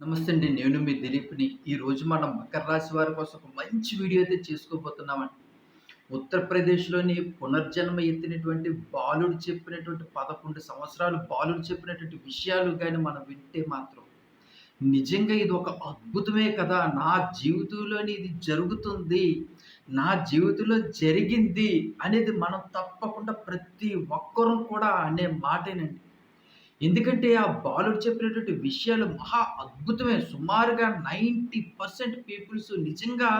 నమస్తే అండి. నేను మీ దిలీప్ని. ఈరోజు మనం మకర రాశి వారి కోసం ఒక మంచి వీడియో అయితే చేసుకోబోతున్నామండి. ఉత్తరప్రదేశ్లోని పునర్జన్మ ఎత్తినటువంటి బాలుడు చెప్పినటువంటి పదకొండు సంవత్సరాలు బాలుడు చెప్పినటువంటి విషయాలు కానీ మనం వింటే మాత్రం నిజంగా ఇది ఒక అద్భుతమే కదా. నా జీవితంలోని ఇది జరుగుతుంది నా జీవితంలో జరిగింది అనేది మనం తప్పకుండా ప్రతి ఒక్కరూ కూడా అనే మాటేనండి. ఎందుకంటే ఆ బాలుడు చెప్పినటువంటి విషయాలు మహా అద్భుతమే. సుమారుగా 90% పీపుల్స్ నిజంగా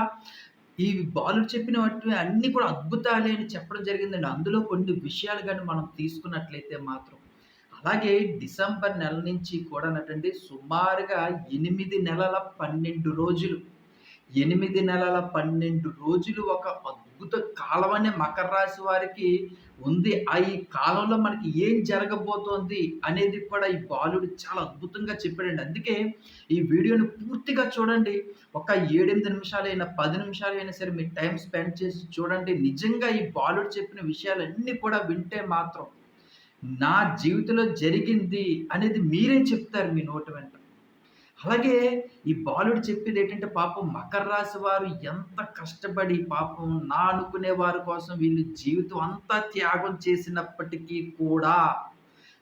ఈ బాలుడు చెప్పినటువంటి అన్నీ కూడా అద్భుతాలే అని చెప్పడం జరిగిందండి. అందులో కొన్ని విషయాలు కానీ మనం తీసుకున్నట్లయితే మాత్రం. అలాగే డిసెంబర్ నెల నుంచి కూడా కూడానటండి సుమారుగా ఎనిమిది నెలల 12 రోజులు ఎనిమిది నెలల 12 రోజులు ఒక అద్భుత కాలం అనే మకర రాశి వారికి ఉంది. ఆ ఈ కాలంలో మనకి ఏం జరగబోతోంది అనేది కూడా ఈ బాలుడు చాలా అద్భుతంగా చెప్పాడండి. అందుకే ఈ వీడియోని పూర్తిగా చూడండి. ఒక 7, 8 నిమిషాలైనా, పది నిమిషాలైనా సరే మీరు టైం స్పెండ్ చేసి చూడండి. నిజంగా ఈ బాలుడు చెప్పిన విషయాలన్నీ కూడా వింటే మాత్రం నా జీవితంలో జరిగింది అనేది మీరే చెప్తారు మీ నోటి వెంట. అలాగే ఈ బాలుడు చెప్పేది ఏంటంటే పాపం మకర రాశి వారు ఎంత కష్టపడి పాపం నా అనుకునే వారి కోసం వీళ్ళు జీవితం అంతా త్యాగం చేసినప్పటికీ కూడా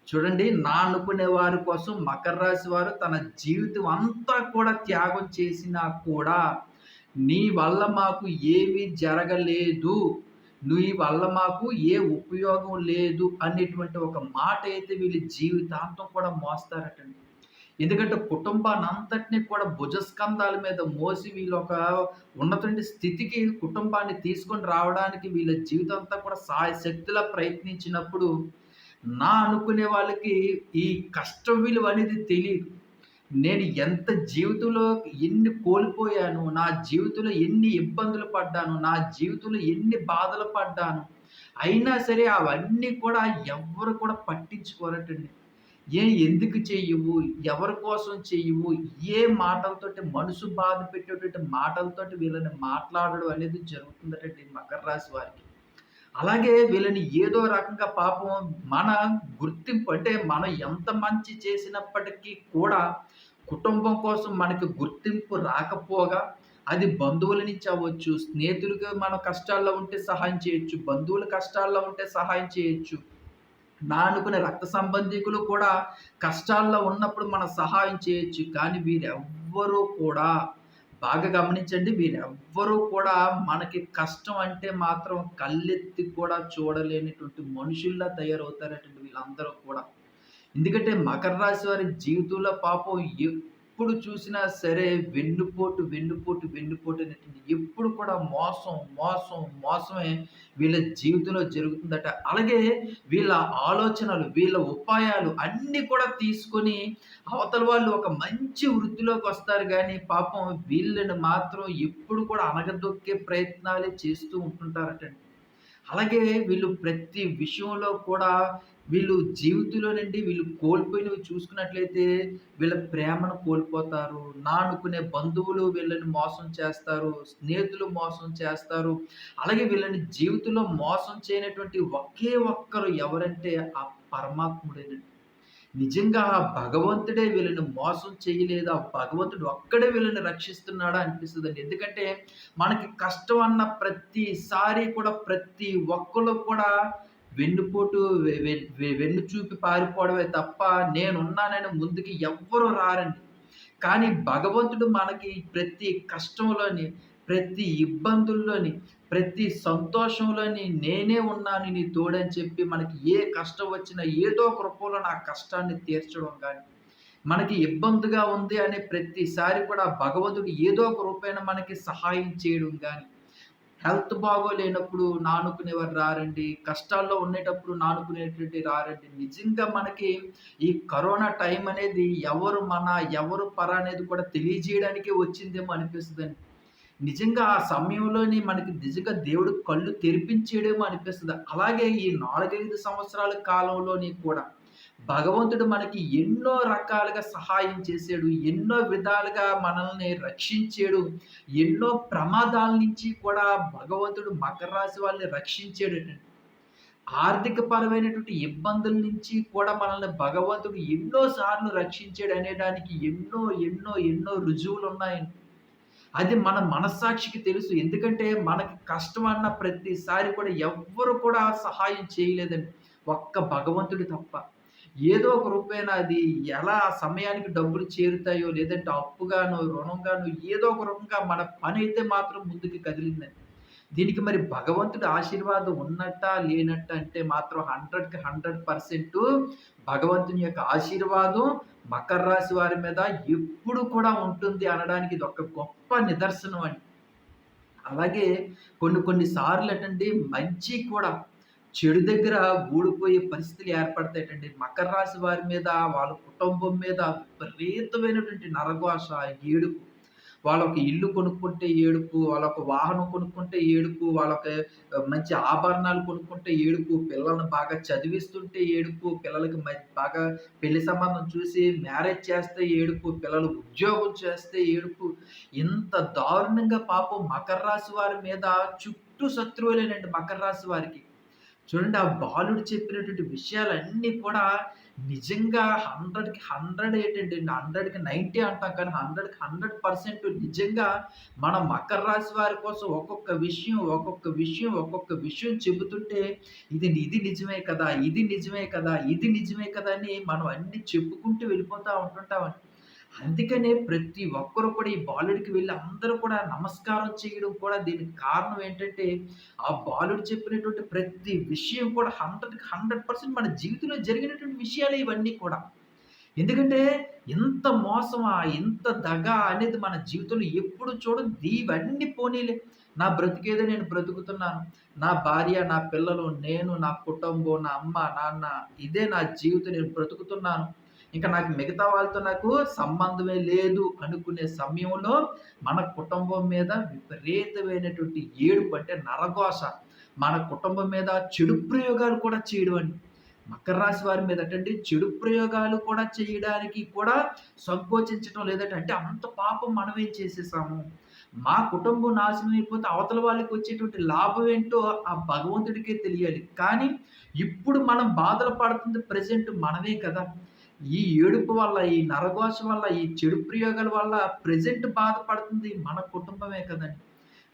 చూడండి నా అనుకునే వారి కోసం మకర రాశి వారు తన జీవితం అంతా కూడా త్యాగం చేసినా కూడా నీ వల్ల మాకు ఏమీ జరగలేదు నీ వల్ల మాకు ఏ ఉపయోగం లేదు అనేటువంటి ఒక మాట అయితే వీళ్ళు జీవితాంతం కూడా మోస్తారటండి. ఎందుకంటే కుటుంబాన్ని అంతటిని కూడా భుజస్కంధాల మీద మోసి వీళ్ళు ఒక ఉన్నటువంటి స్థితికి కుటుంబాన్ని తీసుకొని రావడానికి వీళ్ళ జీవితం అంతా కూడా సహాయ శక్తిలా ప్రయత్నించినప్పుడు నా అనుకునే వాళ్ళకి ఈ కష్టం విలువ అనేది తెలియదు. నేను ఎంత జీవితంలో ఎన్ని కోల్పోయాను నా జీవితంలో ఎన్ని ఇబ్బందులు పడ్డాను నా జీవితంలో ఎన్ని బాధలు పడ్డాను అయినా సరే అవన్నీ కూడా ఎవ్వరు కూడా పట్టించుకోరటండి. ఏ ఎందుకు చెయ్యవు? ఎవరి కోసం చెయ్యవు? ఏ మాటలతోటి మనసు బాధ పెట్టేటువంటి మాటలతోటి వీళ్ళని మాట్లాడడం అనేది జరుగుతుందటండి మకర రాశి వారికి. అలాగే వీళ్ళని ఏదో రకంగా పాపం మన గుర్తింపు అంటే మనం ఎంత మంచి చేసినప్పటికీ కూడా కుటుంబం కోసం మనకి గుర్తింపు రాకపోగా అది బంధువుల నుంచి అవ్వచ్చు, స్నేహితులుగా మనం కష్టాల్లో ఉంటే సహాయం చేయొచ్చు, బంధువుల కష్టాల్లో ఉంటే సహాయం చేయొచ్చు. నా అనుకునే రక్త సంబంధికులు కూడా కష్టాల్లో ఉన్నప్పుడు మనం సహాయం చేయొచ్చు. కానీ వీరెవ్వరూ కూడా బాగా గమనించండి. వీరెవ్వరూ కూడా మనకి కష్టం అంటే మాత్రం కళ్ళెత్తి కూడా చూడలేనటువంటి మనుషుల్లా తయారవుతారటువంటి వీళ్ళందరూ కూడా. ఎందుకంటే మకర రాశి వారి జీవితంలో పాపం ఎప్పుడు చూసినా సరే వెన్నుపోటు, వెన్నుపోటు, వెన్నుపోటు అనేటువంటి ఎప్పుడు కూడా మోసం, మోసం, మోసమే వీళ్ళ జీవితంలో జరుగుతుందట. అలాగే వీళ్ళ ఆలోచనలు, వీళ్ళ ఉపాయాలు అన్నీ కూడా తీసుకొని అవతల వాళ్ళు ఒక మంచి వృత్తిలోకి వస్తారు కానీ పాపం వీళ్ళని మాత్రం ఎప్పుడు కూడా అనగదొక్కే ప్రయత్నాలే చేస్తూ ఉంటుంటారటండి. అలాగే వీళ్ళు ప్రతి విషయంలో కూడా వీళ్ళు జీవితంలోనండి వీళ్ళు కోల్పోయినవి చూసుకున్నట్లయితే వీళ్ళ ప్రేమను కోల్పోతారు. నా అనుకునే బంధువులు వీళ్ళని మోసం చేస్తారు. స్నేహితులు మోసం చేస్తారు. అలాగే వీళ్ళని జీవితంలో మోసం చేయనటువంటి ఒకే ఒక్కరు ఎవరంటే ఆ పరమాత్ముడేనండి. నిజంగా ఆ భగవంతుడే వీళ్ళని మోసం చేయలేదు. ఆ భగవంతుడు ఒక్కడే వీళ్ళని రక్షిస్తున్నాడా అనిపిస్తుందండి ఎందుకంటే మనకి కష్టం అన్న ప్రతిసారి కూడా ప్రతి ఒక్కళ్ళు కూడా వెన్నుపోటు వె వెన్ను చూపి పారిపోవడమే తప్ప నేనున్నానని ముందుకి ఎవ్వరు రారండి. కానీ భగవంతుడు మనకి ప్రతి కష్టంలోని, ప్రతి ఇబ్బందుల్లోని, ప్రతి సంతోషంలోని నేనే ఉన్నాను నీ తోడని చెప్పి మనకి ఏ కష్టం వచ్చినా ఏదో ఒక రూపంలో నా కష్టాన్ని తీర్చడం కానీ మనకి ఇబ్బందిగా ఉంది అనే ప్రతిసారి కూడా భగవంతుడు ఏదో ఒక రూపేణ మనకి సహాయం చేయడం కానీ హెల్త్ బాగోలేనప్పుడు నానుకునేవారు రారండి. కష్టాల్లో ఉండేటప్పుడు నానుకునేటువంటి రారండి. నిజంగా మనకి ఈ కరోనా టైం అనేది ఎవరు మన, ఎవరు పర అనేది కూడా తెలియజేయడానికి వచ్చిందేమో అనిపిస్తుందండి నిజంగా ఆ సమయంలోని మనకి నిజంగా దేవుడు కళ్ళు తెరిపించేయడేమో అనిపిస్తుంది అలాగే ఈ 4, 5 సంవత్సరాల కాలంలోని కూడా భగవంతుడు మనకి ఎన్నో రకాలుగా సహాయం చేశాడు ఎన్నో విధాలుగా మనల్ని రక్షించాడు. ఎన్నో ప్రమాదాల నుంచి కూడా భగవంతుడు మకర రాశి వాళ్ళని రక్షించాడు ఆర్థిక పరమైనటువంటి ఇబ్బందుల నుంచి కూడా మనల్ని భగవంతుడు ఎన్నో సార్లు రక్షించాడు అనేడానికి ఎన్నో ఎన్నో ఎన్నో రుజువులు ఉన్నాయండి. అది మన మనస్సాక్షికి తెలుసు. ఎందుకంటే మనకి కష్టం అన్న ప్రతిసారి కూడా ఎవ్వరు కూడా సహాయం చేయలేదండి. ఒక్క భగవంతుడు తప్ప. ఏదో ఒక రూపేణ అది? ఎలా సమయానికి డబ్బులు చేరుతాయో లేదంటే అప్పుగానో రుణంగానో ఏదో ఒక రకంగా మన పని అయితే మాత్రం ముందుకు కదిలిందండి దీనికి మరి భగవంతుడి ఆశీర్వాదం ఉన్నట్ట లేనట్ట అంటే మాత్రం హండ్రెడ్కి హండ్రెడ్ పర్సెంట్ భగవంతుని యొక్క ఆశీర్వాదం మకర రాశి వారి మీద ఎప్పుడు కూడా ఉంటుంది అనడానికి ఇది ఒక గొప్ప నిదర్శనం అండి. అలాగే కొన్ని కొన్ని సార్లు ఏంటండి మంచి కూడా చెడు దగ్గర ఊడిపోయే పరిస్థితులు ఏర్పడతాయటండి మకర రాశి వారి మీద వాళ్ళ కుటుంబం మీద విపరీతమైనటువంటి నరఘోష ఏడుపు వాళ్ళొక ఇల్లు కొనుక్కుంటే ఏడుపు, వాళ్ళొక వాహనం కొనుక్కుంటే ఏడుపు, వాళ్ళొక మంచి ఆభరణాలు కొనుక్కుంటే ఏడుపు, పిల్లల్ని బాగా చదివిస్తుంటే ఏడుపు, పిల్లలకి మ బాగా పెళ్ళి సంబంధం చూసి మ్యారేజ్ చేస్తే ఏడుపు, పిల్లలు ఉద్యోగం చేస్తే ఏడుపు. ఇంత దారుణంగా పాపం మకర రాశి వారి మీద చుట్టూ శత్రువులేనండి మకర రాశి వారికి. చూడండి ఆ బాలుడు చెప్పినటువంటి విషయాలన్నీ కూడా నిజంగా 100కి 100 ఏంటండి 100కి 90 అంటాం కానీ 100కి 100% నిజంగా మన మకర రాశి వారి కోసం ఒక్కొక్క విషయం, ఒక్కొక్క విషయం, ఒక్కొక్క విషయం చెబుతుంటే ఇది ఇది నిజమే కదా! ఇది నిజమే కదా! ఇది నిజమే కదా! అని మనం అన్ని చెప్పుకుంటూ వెళ్ళిపోతూ ఉంటుంటామండి. అందుకనే ప్రతి ఒక్కరు కూడా ఈ బాలుడికి వెళ్ళి అందరూ కూడా నమస్కారం చేయడం కూడా దీనికి కారణం ఏంటంటే, ఆ బాలుడు చెప్పినటువంటి ప్రతి విషయం కూడా 100కి 100% మన జీవితంలో జరిగినటువంటి విషయాలు ఇవన్నీ కూడా. ఎందుకంటే ఇంత మోసమా? ఇంత దగ అనేది మన జీవితంలో ఎప్పుడు చూడం ఇవన్నీ పోనీలే. నా బ్రతికేదో నేను బ్రతుకుతున్నాను. నా భార్య, నా పిల్లలు, నేను, నా కుటుంబం, నా అమ్మ, నాన్న ఇదే నా జీవితం నేను బ్రతుకుతున్నాను. ఇంకా నాకు మిగతా వాళ్ళతో నాకు సంబంధమే లేదు అనుకునే సమయంలో మన కుటుంబం మీద విపరీతమైనటువంటి ఏడుపు అంటే నరఘోష. మన కుటుంబం మీద చెడు ప్రయోగాలు కూడా చేయడం అండి. మకర రాశి వారి మీదటండి చెడు ప్రయోగాలు కూడా చేయడానికి కూడా సంకోచించడం లేదంటే అంటే అంత పాపం మనమేం చేసేసాము? మా కుటుంబం నాశనం అయిపోతే అవతల వాళ్ళకి వచ్చేటువంటి లాభం ఏంటో ఆ భగవంతుడికే తెలియాలి. కానీ ఇప్పుడు మనం బాధలు పడుతుంది ప్రెజెంట్ మనమే కదా! ఈ ఏడుపు వల్ల, ఈ నరఘోష వల్ల, ఈ చెడు ప్రయోగాల వల్ల ప్రెజెంట్ బాధపడుతుంది మన కుటుంబమే కదండి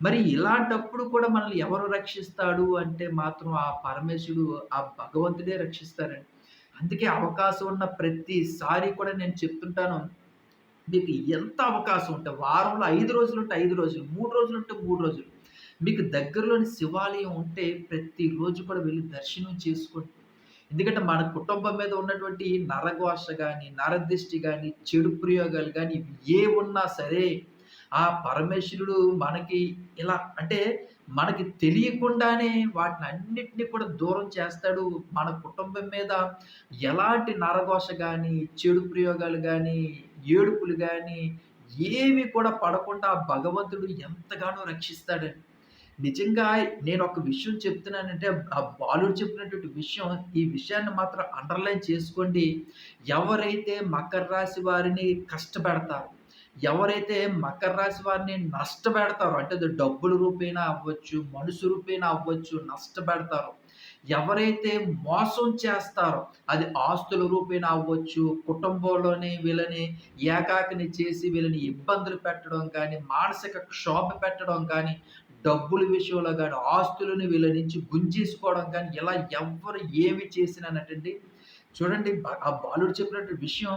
మరి ఇలాంటప్పుడు కూడా మనల్ని ఎవరు రక్షిస్తాడు అంటే మాత్రం ఆ పరమేశుడు, ఆ భగవంతుడే రక్షిస్తారండి. అందుకే అవకాశం ఉన్న ప్రతిసారి కూడా నేను చెప్తుంటాను. మీకు ఎంత అవకాశం ఉంటే వారంలో ఐదు రోజులు ఉంటే ఐదు రోజులు, మూడు రోజులు ఉంటే మూడు రోజులు. మీకు దగ్గరలోని శివాలయం ఉంటే ప్రతిరోజు కూడా వెళ్ళి దర్శనం చేసుకోండి. ఎందుకంటే మన కుటుంబం మీద ఉన్నటువంటి నరఘోష కానీ నరదిష్టి కానీ చెడు ప్రయోగాలు కానీ ఏ ఉన్నా సరే ఆ పరమేశ్వరుడు మనకి ఇలా అంటే మనకి తెలియకుండానే వాటిని వాటినన్నిటిని కూడా దూరం చేస్తాడు. మన కుటుంబం మీద ఎలాంటి నరఘోష కానీ చెడు ప్రయోగాలు కానీ ఏడుపులు కానీ ఏవి కూడా పడకుండా భగవంతుడు ఎంతగానో రక్షిస్తాడండి. నిజంగా నేను ఒక విషయం చెప్తున్నానంటే ఆ బాలుడు చెప్పినటువంటి విషయం, ఈ విషయాన్ని మాత్రం అండర్‌లైన్ చేసుకోండి. ఎవరైతే మకర రాశి వారిని కష్టపెడతారు ఎవరైతే మకర రాశి వారిని నష్టపెడతారో అంటే అది డబ్బుల రూపేనా అవ్వచ్చు, మనుషు రూపేనా అవ్వచ్చు నష్టపెడతారో, ఎవరైతే మోసం చేస్తారో అది ఆస్తుల రూపేనా అవ్వచ్చు, కుటుంబంలోని వీళ్ళని ఏకాకిని చేసి వీళ్ళని ఇబ్బందులు పెట్టడం కానీ, మానసిక క్షోభ పెట్టడం కానీ, డబ్బుల విషయంలో కానీ ఆస్తులను వీళ్ళ నుంచి గుంజేసుకోవడం కానీ ఇలా ఎవ్వరు ఏమి చేసినానంటండి చూడండి ఆ బాలుడు చెప్పినట్టు విషయం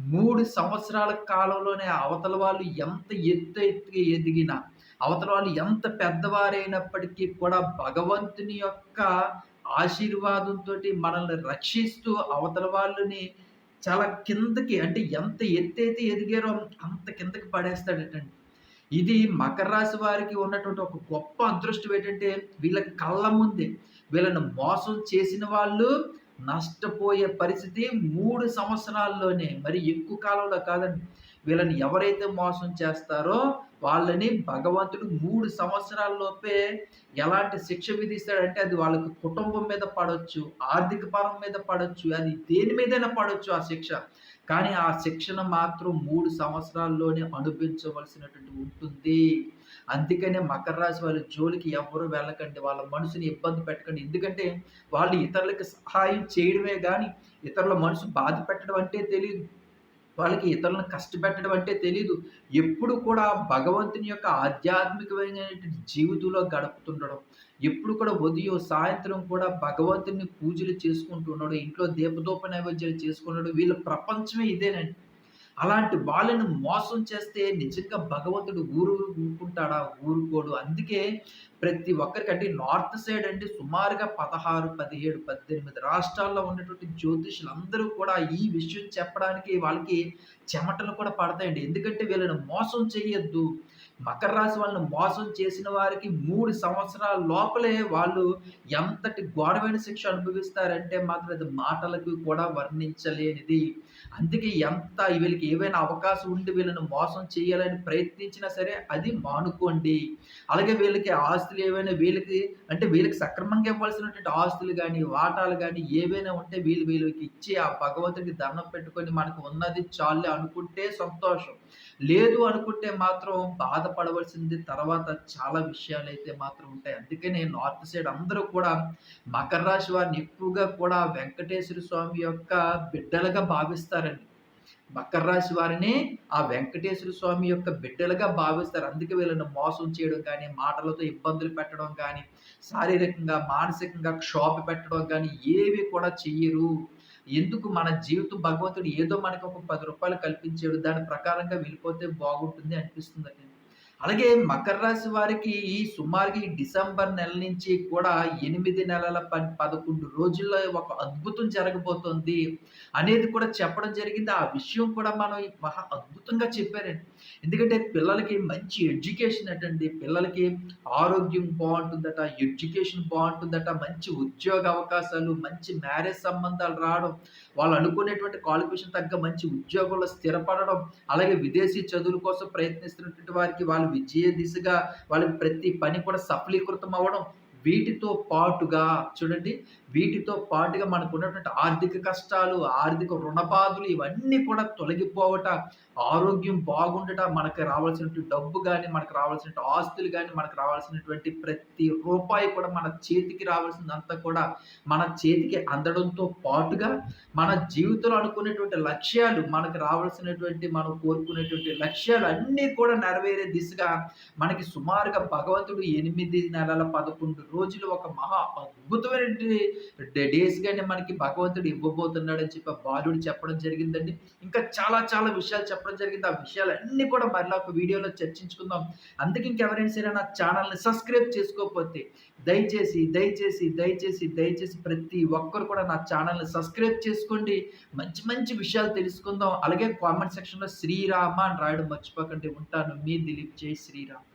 మూడు సంవత్సరాల కాలంలోనే అవతల వాళ్ళు ఎంత ఎత్తు ఎత్తుగా ఎదిగినా, అవతల వాళ్ళు ఎంత పెద్దవారైనప్పటికీ కూడా భగవంతుని యొక్క ఆశీర్వాదంతో మనల్ని రక్షిస్తూ అవతల వాళ్ళని చాలా కిందకి అంటే ఎంత ఎత్తైతే ఎదిగారో అంత కిందకి పడేస్తాడటండి. ఇది మకర రాశి వారికి ఉన్నటువంటి ఒక గొప్ప అదృష్టం ఏంటంటే, వీళ్ళ కళ్ళ ముందే వీళ్ళను మోసం చేసిన వాళ్ళు నష్టపోయే పరిస్థితి మూడు సంవత్సరాల్లోనే. మరి ఎక్కువ కాలంలో కాదండి. వీళ్ళని ఎవరైతే మోసం చేస్తారో వాళ్ళని భగవంతుడు మూడు సంవత్సరాల్లోపే ఎలాంటి శిక్ష విధిస్తాడంటే అది వాళ్ళకి కుటుంబం మీద పడవచ్చు ఆర్థిక పరం మీద పడవచ్చు అది దేని మీదైనా పడవచ్చు ఆ శిక్ష. కానీ ఆ శిక్షణ మాత్రం మూడు సంవత్సరాల్లోనే అనుభవించవలసినటువంటి ఉంటుంది. అందుకనే మకర రాశి వాళ్ళ జోలికి ఎవరు వెళ్ళకండి. వాళ్ళ మనసుని ఇబ్బంది పెట్టకండి. ఎందుకంటే వాళ్ళు ఇతరులకు సహాయం చేయడమే కానీ ఇతరుల మనసు బాధ పెట్టడం అంటే తెలియదు. వాళ్ళకి ఇతరులను కష్టపెట్టడం అంటే తెలీదు. ఎప్పుడు కూడా భగవంతుని యొక్క ఆధ్యాత్మికమైన జీవితంలో గడుపుతుండడం ఎప్పుడు కూడా ఉదయం సాయంత్రం కూడా భగవంతుని పూజలు చేసుకుంటున్నాడు ఇంట్లో దీపదోప నైవేద్యాలు చేసుకున్నాడు వీళ్ళ ప్రపంచమే ఇదేనండి. అలాంటి వాళ్ళని మోసం చేస్తే నిజంగా భగవంతుడు ఊరు ఊరుకుంటాడా? ఊరుకోడు. అందుకే ప్రతి ఒక్కరికి అంటే నార్త్ సైడ్ అంటే సుమారుగా పదహారు పదిహేడు పద్దెనిమిది రాష్ట్రాల్లో ఉన్నటువంటి జ్యోతిషులు అందరూ కూడా ఈ విషయం చెప్పడానికి వాళ్ళకి చెమటలు కూడా పడతాయండి. ఎందుకంటే వీళ్ళని మోసం చేయొద్దు. మకర రాశి వాళ్ళని మోసం చేసిన వారికి మూడు సంవత్సరాల లోపలే వాళ్ళు ఎంతటి ఘోరమైన శిక్ష అనుభవిస్తారంటే మాత్రం అది మాటలకు కూడా వర్ణించలేనిది. అందుకే ఎంత వీళ్ళకి ఏవైనా అవకాశం ఉండి వీళ్ళని మోసం చేయాలని ప్రయత్నించినా సరే అది మానుకోండి. అలాగే వీళ్ళకి ఆస్తులు ఏవైనా వీళ్ళకి అంటే వీళ్ళకి సక్రమంగా ఇవ్వాల్సినటువంటి ఆస్తులు కానీ వాటాలు కానీ ఏవైనా ఉంటే వీళ్ళు వీళ్ళకి ఇచ్చి ఆ భగవంతుడికి దండం పెట్టుకొని మనకు ఉన్నది చాలే అనుకుంటే సంతోషం. లేదు అనుకుంటే మాత్రం బాధపడవలసింది తర్వాత చాలా విషయాలు అయితే మాత్రం ఉంటాయి. అందుకనే నార్త్ సైడ్ అందరూ కూడా మకర రాశి వారిని ఎక్కువగా కూడా వెంకటేశ్వర స్వామి యొక్క బిడ్డలుగా భావిస్తారండి. మకర రాశి వారిని ఆ వెంకటేశ్వర స్వామి యొక్క బిడ్డలుగా భావిస్తారు. అందుకే వీళ్ళని మోసం చేయడం కానీ మాటలతో ఇబ్బందులు పెట్టడం కానీ శారీరకంగా మానసికంగా క్షోభ పెట్టడం కానీ ఏవి కూడా చెయ్యరు. ఎందుకు మన జీవితం భగవంతుడు ఏదో మనకు ఒక పది రూపాయలు కల్పించాడు దాని ప్రకారంగా వెళ్ళిపోతే బాగుంటుంది అనిపిస్తుందండి. అలాగే మకర రాశి వారికి ఈ సుమారుగా ఈ డిసెంబర్ నెల నుంచి కూడా ఎనిమిది నెలల ప పదకొండు రోజుల్లో ఒక అద్భుతం జరగబోతోంది అనేది కూడా చెప్పడం జరిగింది. ఆ విషయం కూడా మనం మహా అద్భుతంగా చెప్పారండి. ఎందుకంటే పిల్లలకి మంచి ఎడ్యుకేషన్ అటండి. పిల్లలకి ఆరోగ్యం బాగుంటుందట ఎడ్యుకేషన్ బాగుంటుందట మంచి ఉద్యోగ అవకాశాలు మంచి మ్యారేజ్ సంబంధాలు రావడం వాళ్ళు అనుకునేటువంటి క్వాలిఫికేషన్ తగ్గ మంచి ఉద్యోగంలో స్థిరపడడం అలాగే విదేశీ చదువుల కోసం ప్రయత్నిస్తున్నటువంటి వారికి వాళ్ళు విజయ దిశగా వాళ్ళ ప్రతి పని కూడా సఫలీకృతం అవ్వడం వీటితో పాటుగా చూడండి వీటితో పాటుగా మనకు ఉన్నటువంటి ఆర్థిక కష్టాలు ఆర్థిక రుణబాధలు ఇవన్నీ కూడా తొలగిపోవట ఆరోగ్యం బాగుండట మనకు రావాల్సినటువంటి డబ్బు కానీ మనకు రావాల్సిన ఆస్తులు కానీ మనకు రావాల్సినటువంటి ప్రతి రూపాయి కూడా మన చేతికి రావాల్సిందంతా కూడా మన చేతికి అందడంతో పాటుగా మన జీవితంలో అనుకునేటువంటి లక్ష్యాలు మనకు రావాల్సినటువంటి మనం కోరుకునేటువంటి లక్ష్యాలు అన్నీ కూడా నెరవేరే దిశగా మనకి సుమారుగా భగవంతుడు ఎనిమిది నెలల పదకొండు రోజులు ఒక మహా అద్భుతమైన డేస్ కానీ మనకి భగవంతుడు ఇవ్వబోతున్నాడు అని చెప్పి బాలుడు చెప్పడం జరిగిందండి. ఇంకా చాలా చాలా విషయాలు చెప్పడం జరిగింది. ఆ విషయాలు అన్ని కూడా మరలా ఒక వీడియోలో చర్చించుకుందాం. అందుకే ఇంకెవరైనా సరే నా ఛానల్ని సబ్స్క్రైబ్ చేసుకోకపోతే దయచేసి దయచేసి దయచేసి దయచేసి ప్రతి ఒక్కరు కూడా నా ఛానల్ని సబ్స్క్రైబ్ చేసుకోండి. మంచి మంచి విషయాలు తెలుసుకుందాం. అలాగే కామెంట్ సెక్షన్లో శ్రీరామ అని రాయడం మర్చిపోకండి. ఉంటాను. మీ దిలీప్ జై శ్రీరామ్.